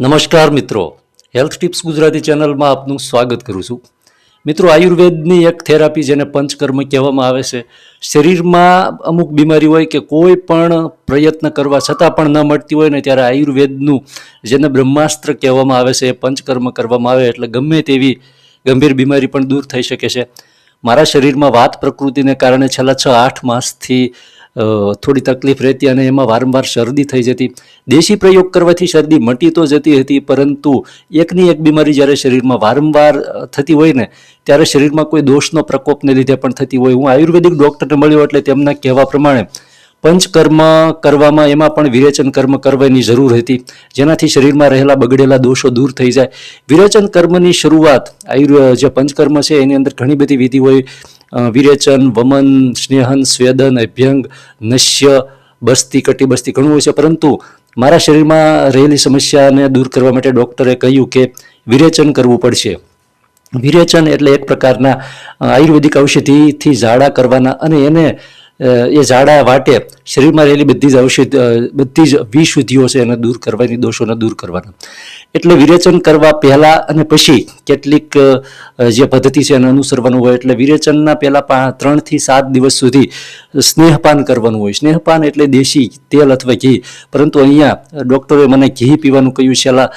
નમસ્કાર મિત્રો. Health tips Gujarati ચેનલમાં આપનું સ્વાગત કરું છું. મિત્રો, આયુર્વેદની એક થેરાપી જેને પંચકર્મ કહેવામાં આવે છે, શરીરમાં અમુક બીમારી હોય કે કોઈ પણ પ્રયત્ન કરવા છતાં પણ ન મળતી હોય ને ત્યારે આયુર્વેદનું જેને બ્રહ્માસ્ત્ર કહેવામાં આવે છે, એ પંચકર્મ કરવામાં આવે એટલે ગમે તેવી ગંભીર બીમારી પણ દૂર થઈ શકે છે. મારા શરીરમાં વાત પ્રકૃતિને કારણે છેલ્લા છ આઠ માસથી થોડી તકલીફ રહેતી અને એમાં વારંવાર શરદી થઈ જતી. દેશી પ્રયોગ કરવાથી શરદી મટી તો જતી હતી, પરંતુ એકની એક બીમારી જ્યારે શરીરમાં વારંવાર થતી હોય ને, ત્યારે શરીરમાં કોઈ દોષનો પ્રકોપને લીધે પણ થતી હોય. હું આયુર્વેદિક ડૉક્ટરને મળ્યો એટલે તેમના કહેવા પ્રમાણે પંચકર્મ કરવામાં એમાં પણ વિરેચન કર્મ કરવાની જરૂર હતી, જેનાથી શરીરમાં રહેલા બગડેલા દોષો દૂર થઈ જાય. વિરેચન કર્મની શરૂઆત આયુર્વેદ જે પંચકર્મ છે, એની અંદર ઘણી બધી વિધિ હોય. વિરેચન, વમન, સ્નેહન, સ્વેદન, અભ્યંગ, નશ્ય, બસ્તી કટી બસ્તી ઘણું હોય છે. પરંતુ મારા શરીરમાં રહેલી સમસ્યાને દૂર કરવા માટે ડૉક્ટરે કહ્યું કે વિરેચન કરવું પડશે. વિરેચન એટલે એક પ્રકારના આયુર્વેદિક ઔષધિથી ઝાડા કરવાના અને એને એ ઝાડા વાટે શરીરમાં રહેલી બધી જ ઔષધ બધી જ વિશુદ્ધિઓ છે એને દૂર કરવાની, દોષોને દૂર કરવાના. એટલે વિરેચન કરવા પહેલાં અને પછી કેટલીક જે પદ્ધતિ છે એને અનુસરવાનું હોય એટલે વિરેચનના પહેલાં ત્રણથી સાત દિવસ સુધી સ્નેહપાન કરવાનું હોય. સ્નેહપાન એટલે દેશી તેલ અથવા ઘી. પરંતુ અહીંયા ડૉક્ટરે મને ઘી પીવાનું કહ્યું છેલ્લા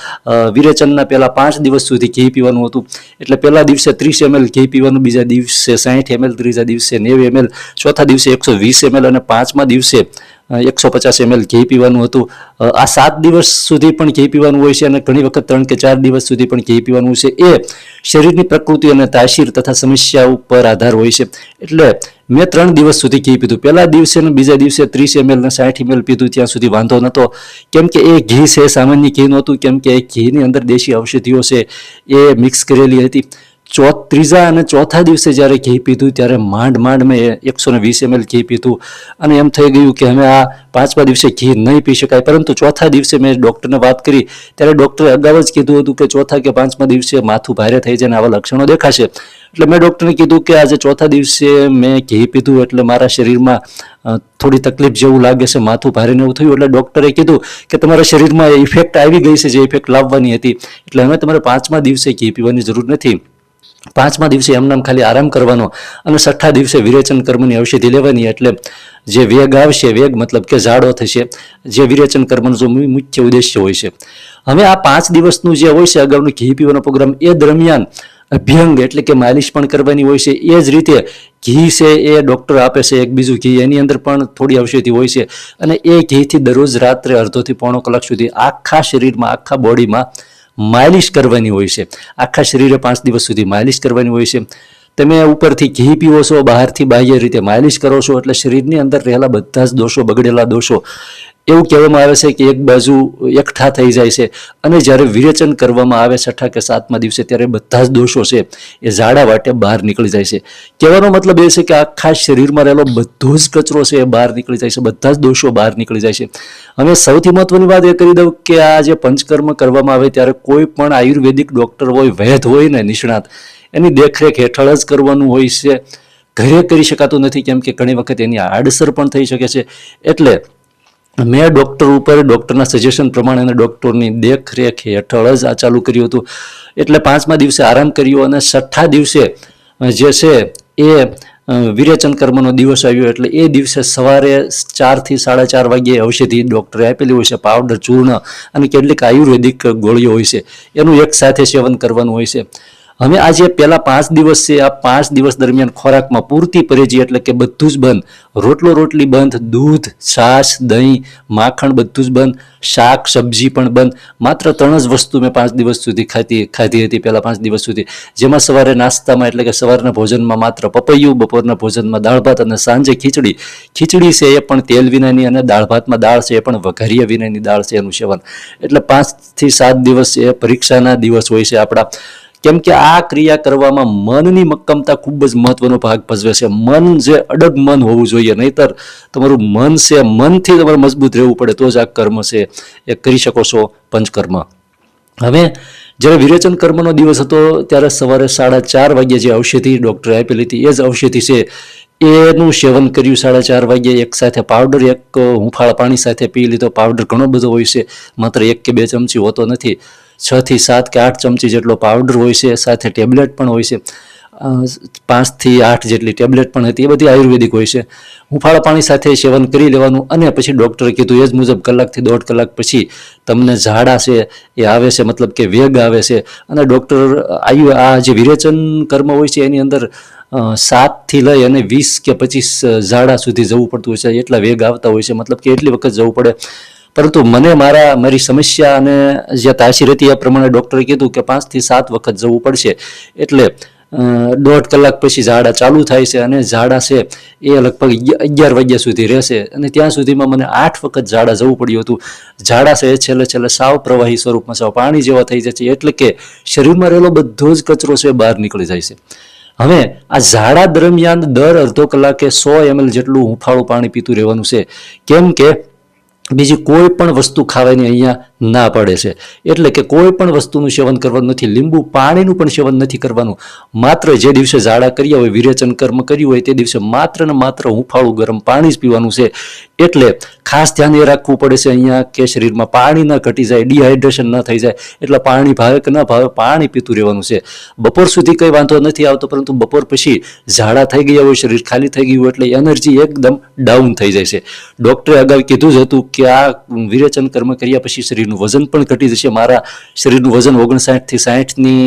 વિરેચનના પહેલાં પાંચ દિવસ સુધી ઘી પીવાનું હતું. એટલે પહેલા દિવસે ત્રીસ એમએલ ઘી પીવાનું, બીજા દિવસે સાહીઠ એમએલ, ત્રીજા દિવસે નેવું એમએલ, ચોથા દિવસે એકસો વીસ એમએલ અને પાંચમા દિવસે એકસો પચાસ એમએલ ઘી પીવાનું હતું. આ સાત દિવસ સુધી પણ ઘી પીવાનું હોય છે અને ઘણી વખત ત્રણ કે ચાર દિવસ સુધી પણ ઘી પીવાનું છે. એ શરીરની પ્રકૃતિ અને તાસીર તથા સમસ્યા ઉપર આધાર હોય છે. એટલે મેં ત્રણ દિવસ સુધી ઘી પીધું. પહેલા દિવસે ને બીજા દિવસે ત્રીસ એમએલ ને સાઠ એમએલ પીધું, ત્યાં સુધી વાંધો નહોતો કેમ કે એ ઘી છે, સામાન્ય ઘી નહોતું. કેમ કે એ ઘીની અંદર દેશી ઔષધિઓ છે, એ મિક્સ કરેલી હતી. ચો ત્રીજા અને ચોથા દિવસે જ્યારે ઘી પીધું, ત્યારે માંડ માંડ મેં એકસો ને વીસ એમએલ ઘી પીધું. અને એમ થઈ ગયું કે હવે આ પાંચમા દિવસે ઘી નહીં પી શકાય. પરંતુ ચોથા દિવસે મેં ડૉક્ટરને વાત કરી. ત્યારે ડૉક્ટરે અગાઉ જ કીધું હતું કે ચોથા કે પાંચમા દિવસે માથું ભારે થઈ જાય ને આવા લક્ષણો દેખાશે. એટલે મેં ડૉક્ટરને કીધું કે આજે ચોથા દિવસે મેં ઘી પીધું એટલે મારા શરીરમાં થોડી તકલીફ જેવું લાગે છે, માથું ભારે ને એવું થયું. એટલે ડૉક્ટરે કીધું કે તમારા શરીરમાં ઇફેક્ટ આવી ગઈ છે, જે ઇફેક્ટ લાવવાની હતી. એટલે હવે તમારે પાંચમા દિવસે ઘી પીવાની જરૂર નથી. પાંચમા દિવસે એમનામ ખાલી આરામ કરવાનો અને છઠ્ઠા દિવસે વિરેચન કર્મની ઔષધિ લેવાની એટલે જે વેગ આવશે, વેગ મતલબ કે ઝાડો થશે, જે વિરેચન કર્મનો જો મુખ્ય ઉદ્દેશ્ય હોય છે. હવે આ પાંચ દિવસનું જે હોય છે અગાઉનું ઘી પીવાનો પ્રોગ્રામ, એ દરમિયાન અભ્યંગ એટલે કે માલિશ પણ કરવાની હોય છે. એ જ રીતે ઘી છે એ ડૉક્ટર આપે છે એક બીજું ઘી, એની અંદર પણ થોડી ઔષધિ હોય છે. અને એ ઘીથી દરરોજ રાત્રે અડધોથી પોણો કલાક સુધી આખા શરીરમાં, આખા બોડીમાં માલિશ કરવાની હોય છે. આખા શરીરે પાંચ દિવસ સુધી માલિશ કરવાની હોય છે. તમે ઉપરથી ઘી પીવો છો, બહારથી બાહ્ય રીતે માલિશ કરો છો, એટલે શરીરની અંદર રહેલા બધા જ દોષો, બગડેલા દોષો એવું કહેવામાં આવે છે કે એક બાજુ એકઠા થઈ જાય છે. અને જ્યારે વિરેચન કરવામાં આવે છઠ્ઠા કે સાતમા દિવસે, ત્યારે બધા જ દોષો છે એ ઝાડા વાટે બહાર નીકળી જાય છે. કહેવાનો મતલબ એ છે કે આખા શરીરમાં રહેલો બધો જ કચરો છે એ બહાર નીકળી જાય છે. બધા જ દોષો બહાર નીકળી જાય છે. હવે સૌથી મહત્વની વાત એ કરી દઉં કે આ જે પંચકર્મ કરવામાં આવે ત્યારે કોઈ પણ આયુર્વેદિક ડૉક્ટર હોય, વૈદ હોય ને નિષ્ણાત, એની દેખરેખ હેઠળ જ કરવાનું હોય છે. ઘરે કરી શકાતું નથી, કેમ કે ઘણી વખત એની આડસર પણ થઈ શકે છે. એટલે મેં ડૉક્ટર ઉપર ડૉક્ટરના સજેશન પ્રમાણે ડૉક્ટરની દેખરેખ હેઠળ જ આ ચાલુ કર્યું હતું. એટલે પાંચમા દિવસે આરામ કર્યો અને છઠ્ઠા દિવસે જે છે એ વિરેચન કર્મનો દિવસ આવ્યો. એટલે એ દિવસે સવારે ચારથી સાડા ચાર વાગ્યે ઔષધિ ડૉક્ટરે આપેલી હોય છે પાવડર ચૂર્ણ અને કેટલીક આયુર્વેદિક ગોળીઓ હોય છે. એનું એક સાથે સેવન કરવાનું હોય છે. હવે આ જે પહેલા પાંચ દિવસ છે, આ પાંચ દિવસ દરમિયાન ખોરાકમાં પૂરતી પરેજી એટલે કે બધું જ બંધ. રોટલો રોટલી બંધ, દૂધ, છાશ, દહીં, માખણ બધું જ બંધ, શાક, સબ્જી પણ બંધ. માત્ર ત્રણ જ વસ્તુ મેં પાંચ દિવસ સુધી ખાતી ખાધી હતી પહેલા પાંચ દિવસ સુધી. જેમાં સવારે નાસ્તામાં એટલે કે સવારના ભોજનમાં માત્ર પપૈયું, બપોરના ભોજનમાં દાળ ભાત અને સાંજે ખીચડી. ખીચડી છે એ પણ તેલ વિનાની અને દાળ ભાતમાં દાળ છે એ પણ વઘારિયા વિનાની દાળ છે એનું સેવન. એટલે પાંચથી સાત દિવસ એ પરીક્ષાના દિવસ હોય છે આપણા. કેમ કે આ ક્રિયા કરવામાં મનની મક્કમતા ખૂબ જ મહત્વનો ભાગ ભજવે છે. મન જે અડગ મન હોવું જોઈએ, નહીતર તમારું મન છે, મનથી તમારે મજબૂત રહેવું પડે, તો જ આ કર્મ છે. એ કરી શકો છો પંચકર્મ. હવે જ્યારે વિરેચન કર્મનો દિવસ હતો, ત્યારે સવારે સાડા ચાર વાગ્યે જે ઔષધિ ડૉક્ટરે આપેલી હતી, એ જ ઔષધિ છે. એનું સેવન કર્યું સાડા ચાર વાગ્યે, એક સાથે પાવડર, એક હુંફાળા પાણી સાથે પી લીધો. પાવડર ઘણો બધો હોય છે, માત્ર એક કે બે ચમચી હોતો નથી. છ થી સાત કે આઠ ચમચી જેટલો પાવડર હોય છે, સાથે ટેબ્લેટ પણ હોય છે. પાંચથી આઠ જેટલી ટેબ્લેટ પણ હતી, એ બધી આયુર્વેદિક હોય છે. હુંફાળા પાણી સાથે સેવન કરી લેવાનું અને પછી ડૉક્ટરે કીધું, એ જ મુજબ કલાકથી દોઢ કલાક પછી તમને ઝાડા છે એ આવે છે, મતલબ કે વેગ આવે છે. અને ડૉક્ટર આયુ, આ જે વિરેચન કર્મ હોય છે, એની અંદર સાતથી લઈ અને વીસ કે પચીસ ઝાડા સુધી જવું પડતું હોય છે, એટલા વેગ આવતા હોય છે, મતલબ કે એટલી વખત જવું પડે. પરંતુ મને મારા, મારી સમસ્યા અને જે તાસીર હતી એ પ્રમાણે ડૉક્ટરે કીધું કે પાંચથી સાત વખત જવું પડશે. એટલે દોઢ કલાક પછી ઝાડા ચાલુ થાય છે અને ઝાડા છે એ લગભગ અગિયાર વાગ્યા સુધી રહેશે. અને ત્યાં સુધીમાં મને આઠ વખત ઝાડા જવું પડ્યું હતું. ઝાડા છે છેલ્લે છેલ્લે સાવ પ્રવાહી સ્વરૂપમાં સાવ પાણી જેવા થઈ જાય છે. એટલે કે શરીરમાં રહેલો બધો જ કચરો છે બહાર નીકળી જાય છે. હવે આ ઝાડા દરમિયાન દર અડધો કલાકે સો એમએલ જેટલું હુંફાળું પાણી પીતું રહેવાનું છે. કેમ કે બીજી કોઈ પણ વસ્તુ ખાવાની અહીંયા ના પડે છે. એટલે કે કોઈ પણ વસ્તુનું સેવન કરવાનું નથી, લીંબુ પાણીનું પણ સેવન નથી કરવાનું. માત્ર જે દિવસે ઝાડા કર્યા હોય, વિરેચન કર્મ કર્યું હોય, તે દિવસે માત્ર ને માત્ર હુંફાળું ગરમ પાણી જ પીવાનું છે. એટલે ખાસ ધ્યાન એ રાખવું પડે છે અહીંયા કે શરીરમાં પાણી ન ઘટી જાય ડિહાઇડ્રેશન ન થઈ જાય. એટલે પાણી ભાવે કે ન ભાવે પાણી પીતું રહેવાનું છે. બપોર સુધી કંઈ વાંધો નથી આવતો, પરંતુ બપોર પછી ઝાડા થઈ ગયા હોય, શરીર ખાલી થઈ ગયું એટલે એનર્જી એકદમ ડાઉન થઈ જાય છે. ડૉક્ટરે અગાઉ કીધું જ હતું કે આ વિરેચન કર્મ કર્યા પછી શરીરનું વજન પણ ઘટી જશે. મારા શરીરનું વજન ઓગણસાઠથી સાઠની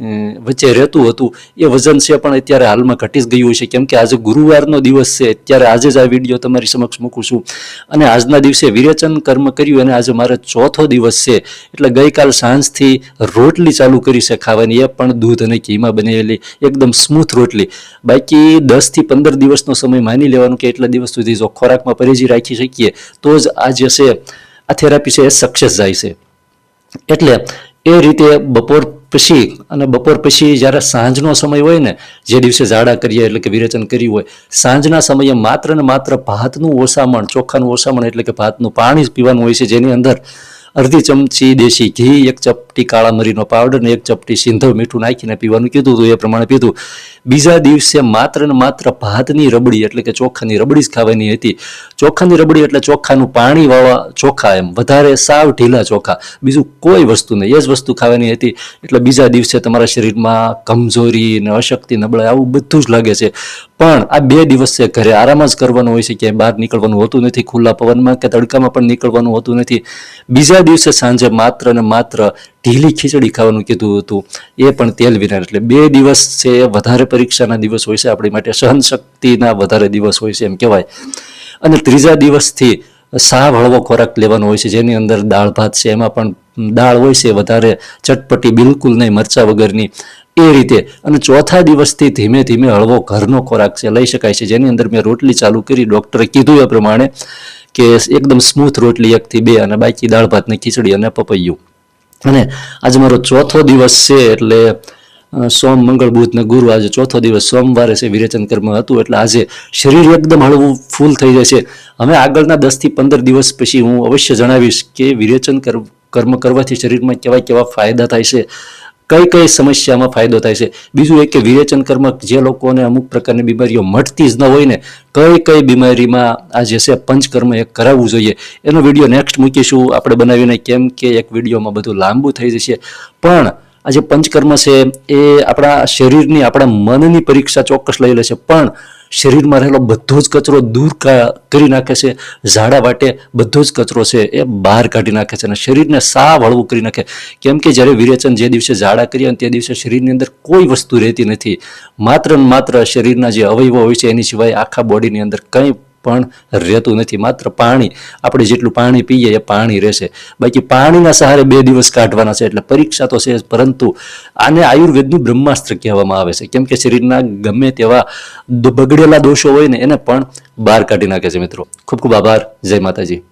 વચ્ચે રહેતું હતું. એ વજન છે પણ અત્યારે હાલમાં ઘટી જ ગયું છે. કેમ કે આજે ગુરુવારનો દિવસ છે. ત્યારે આજે જ આ વીડિયો તમારી સમક્ષ મૂકું છું. અને આજના દિવસે વિરેચન કર્મ કર્યું અને આજે મારે ચોથો દિવસ છે. એટલે ગઈકાલ સાંજથી રોટલી ચાલુ કરી છે ખાવાની. એ પણ દૂધ અને ઘીમાં બનેલી એકદમ સ્મૂથ રોટલી. બાકી દસથી પંદર દિવસનો સમય માની લેવાનું કે એટલા દિવસ સુધી જો ખોરાકમાં પરેજી રાખી શકીએ, તો જ આ જે છે, આ થેરાપી છે, એ સક્સેસ જાય છે. એટલે એ રીતે બપોર પછી અને બપોર પછી જ્યારે સાંજનો સમય હોય ને, જે દિવસે ઝાડા કરીએ એટલે કે વિરેચન કર્યું હોય, સાંજના સમયે માત્ર ને માત્ર ભાતનું ઓસામણ, ચોખાનું ઓસામણ એટલે કે ભાતનું પાણી પીવાનું હોય છે, જેની અંદર અડધી ચમચી દેશી ઘી, એક ચપટી કાળા મરીનો પાવડર ને એક ચપટી સિંધવ મીઠું નાખીને પીવાનું કીધું હતું, એ પ્રમાણે પીધું. બીજા દિવસે માત્ર ને માત્ર ભાતની રબડી, એટલે કે ચોખાની રબડી જ ખાવાની હતી. ચોખાની રબડી એટલે ચોખાનું પાણી વાળા ચોખા એમ. વધારે સાવ ઢીલા ચોખા. બીજું કોઈ વસ્તુ નહીં. એ જ વસ્તુ ખાવાની હતી. એટલે બીજા દિવસે તમારા શરીરમાં કમજોરી ને અશક્તિ નબળાઈ આવું બધું જ લાગે છે. પણ આ બે દિવસે ઘરે આરામ જ કરવાનું હોય છે. ક્યાંય બહાર નીકળવાનું હોતું નથી. ખુલ્લા પવનમાં કે તડકામાં પણ નીકળવાનું હોતું નથી. બીજા દિવસે સાંજે માત્ર ને માત્ર ઢીલી ખીચડી ખાવાનું કીધું હતું. એ પણ તેલ વિના એટલે બે દિવસ છે એ વધારે પરીક્ષાના દિવસ હોય છે, આપણી માટે સહન શક્તિના વધારે દિવસ હોય છે એમ કહેવાય. અને ત્રીજા દિવસથી સાવ હળવો ખોરાક લેવાનો હોય છે, જેની અંદર દાળ, ભાત છે, એમાં પણ દાળ હોય છે, વધારે ચટપટી બિલકુલ નહીં, મરચા વગરની. એ રીતે અને ચોથા દિવસથી ધીમે ધીમે હળવો ઘરનો ખોરાક છે, લઈ શકાય છે. જેની અંદર મેં રોટલી ચાલુ કરી, ડૉક્ટરે કીધું એ પ્રમાણે કે એકદમ સ્મૂથ રોટલી એકથી બે અને બાકી દાળ, ભાતની ખીચડી અને પપૈયું. અને આજે મારો ચોથો દિવસ છે એટલે સોમ, મંગળ, બુધ ને ગુરુ આજે ચોથો દિવસ સોમવારે છે વિરેચન કર્મ હતું એટલે આજે શરીર એકદમ હળવું, ફૂલ થઈ જાય છે. હવે આગળના દસથી પંદર દિવસ પછી હું અવશ્ય જણાવીશ કે વિરેચન કર- કર્મ કરવાથી શરીરમાં કેવા કેવા ફાયદા થાય છે. કઈ કઈ સમસ્યામાં ફાયદો થાય છે? બીજું એક કે વિરેચન કર્મ જે લોકોને અમુક પ્રકારની બીમારીઓ મટતી જ ન હોય ને, કઈ કઈ બીમારીમાં આ જે છે પંચકર્મ એ કરાવવું જોઈએ? એનો વીડિયો નેક્સ્ટ મૂકીશું. આપણે બનાવીને કેમ કે એક વિડીયોમાં બધું લાંબુ થઈ જશે. પણ આ જે પંચકર્મ છે, એ આપણા શરીરની, આપણા મનની પરીક્ષા ચોક્કસ લઈ લે છે. પણ શરીરમાં રહેલો બધો જ કચરો દૂર કરી નાખે છે. ઝાડા વાટે બધો જ કચરો છે, એ બહાર કાઢી નાખે છે અને શરીરને સાવ હળવું કરી નાખે. કેમ કે જ્યારે વિરેચન જે દિવસે ઝાડા કરીએ અને તે દિવસે શરીરની અંદર કોઈ વસ્તુ રહેતી નથી. માત્ર ને માત્ર શરીરના જે અવયવો હોય છે, એની સિવાય આખા બોડીની અંદર કંઈ પણ રહેતું નથી. માત્ર પાણી, આપણે જેટલું પાણી પીએ એ પાણી રહેશે. બાકી પાણીના સહારે બે દિવસ કાઢવાના છે, એટલે પરીક્ષા તો છે પરંતુ આને આયુર્વેદનું બ્રહ્માસ્ત્ર કહેવામાં આવે છે. કેમ કે શરીરના ગમે તેવા બગડેલા દોષો હોય ને, એને પણ બહાર કાઢી નાખે છે મિત્રો. ખૂબ ખૂબ આભાર. જય માતાજી.